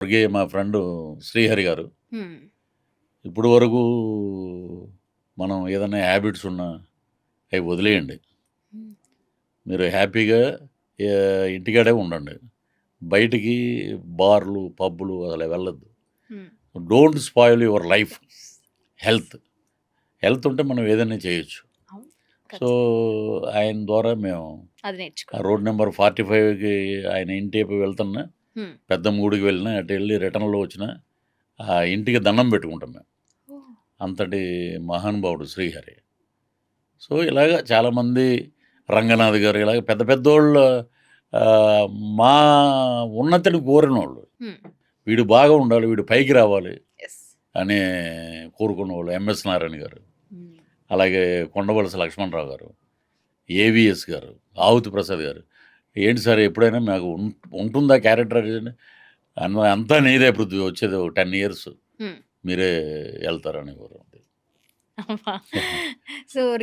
అలాగే మా ఫ్రెండ్ శ్రీహరి గారు హ్మ్. ఇప్పుడు వరకు మనం ఏదైనా హ్యాబిట్స్ ఉన్నా అవి వదిలేయండి. మీరు హ్యాపీగా ఇంటికాడే ఉండండి బయటికి బార్లు పబ్బులు అలా వెళ్ళొద్దు. Don't spoil your life health health ఉంటే మనం ఏదైనా చేయొచ్చు. సో ఆయన ద్వారా మేము రోడ్ నెంబర్ ఫార్టీ ఫైవ్కి ఆయన ఇంటి వైపు వెళ్తున్నా. పెద్ద మూడికి వెళ్ళినా అటు వెళ్ళి రిటర్న్లో వచ్చిన ఆ ఇంటికి దండం పెట్టుకుంటాం మేము! అంతటి మహానుభావుడు శ్రీహరి సో ఇలాగ చాలామంది రంగనాథ్ గారు ఇలాగ పెద్ద పెద్దోళ్ళు మా ఉన్నతిని కోరిన వాళ్ళు. వీడు బాగా ఉండాలి వీడు పైకి రావాలి. అని కోరుకున్న వాళ్ళు ఎంఎస్ నారాయణ గారు. అలాగే కొండవలస లక్ష్మణరావు గారు ఏవిఎస్ గారు ఆవుతి ప్రసాద్ గారు ఏంటి సార్ ఎప్పుడైనా మాకు ఉంటుందా క్యారెక్టర్ అన్న అంతా నీదే పృథ్వీ వచ్చేది ఒక టెన్ ఇయర్స్. మీరే వెళ్తారని కోరు! సో